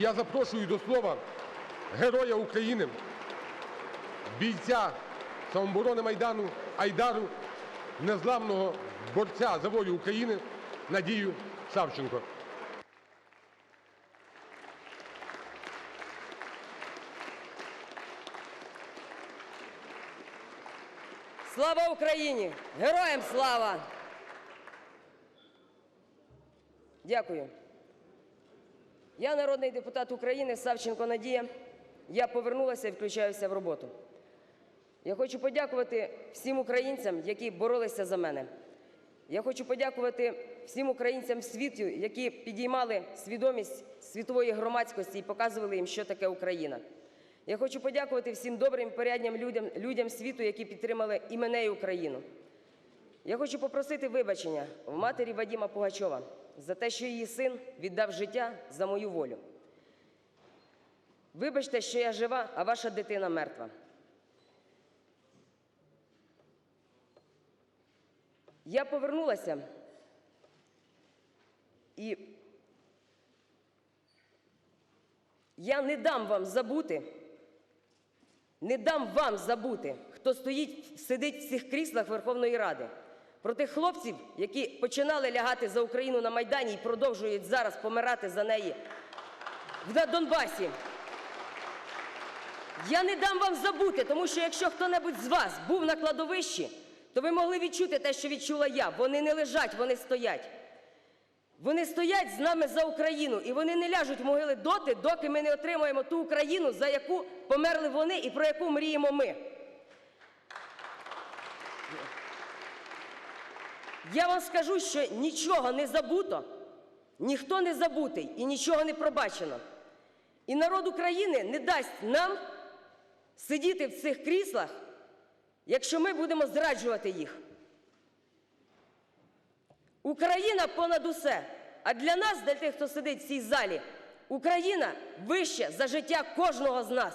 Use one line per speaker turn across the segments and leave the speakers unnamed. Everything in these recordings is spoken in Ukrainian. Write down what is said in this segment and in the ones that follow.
Я запрошую до слова Героя України, бійця самооборони Майдану Айдару, незламного борця за волю України Надію Савченко.
Слава Україні! Героям слава! Дякую. Я народний депутат України Савченко Надія. Я повернулася і включаюся в роботу. Я хочу подякувати всім українцям, які боролися за мене. Я хочу подякувати всім українцям світу, які підіймали свідомість світової громадськості і показували їм, що таке Україна. Я хочу подякувати всім добрим порядним людям, людям світу, які підтримали і мене, і Україну. Я хочу попросити вибачення в матері Вадима Пугачова за те, що її син віддав життя за мою волю. Вибачте, що я жива, а ваша дитина мертва. Я повернулася і я не дам вам забути, не дам вам забути, хто стоїть, сидить в цих кріслах Верховної Ради. Про тих хлопців, які починали лягати за Україну на Майдані і продовжують зараз помирати за неї на Донбасі. Я не дам вам забути, тому що якщо хто-небудь з вас був на кладовищі, то ви могли відчути те, що відчула я. Вони не лежать, вони стоять. Вони стоять з нами за Україну, і вони не ляжуть в могили доти, доки ми не отримаємо ту Україну, за яку померли вони і про яку мріємо ми. Я вам скажу, що нічого не забуто, ніхто не забутий і нічого не пробачено. І народ України не дасть нам сидіти в цих кріслах, якщо ми будемо зраджувати їх. Україна понад усе. А для нас, для тих, хто сидить в цій залі, Україна вище за життя кожного з нас.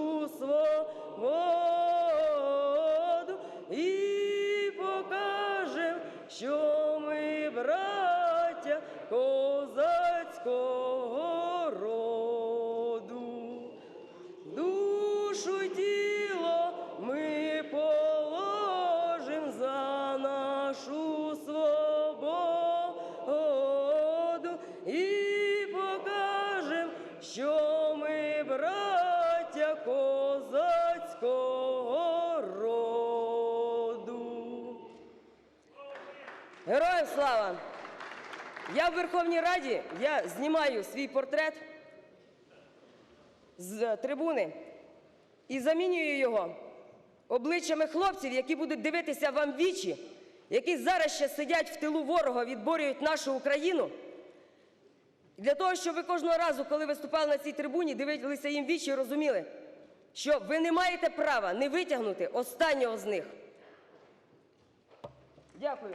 нашу свободу і покажем, що Героям слава! Я в Верховній Раді я знімаю свій портрет з трибуни і замінюю його обличчями хлопців, які будуть дивитися вам вічі, які зараз ще сидять в тилу ворога, відборюють нашу Україну. Для того, щоб ви кожного разу, коли виступали на цій трибуні, дивилися їм вічі і розуміли, що ви не маєте права не витягнути останнього з них. Дякую.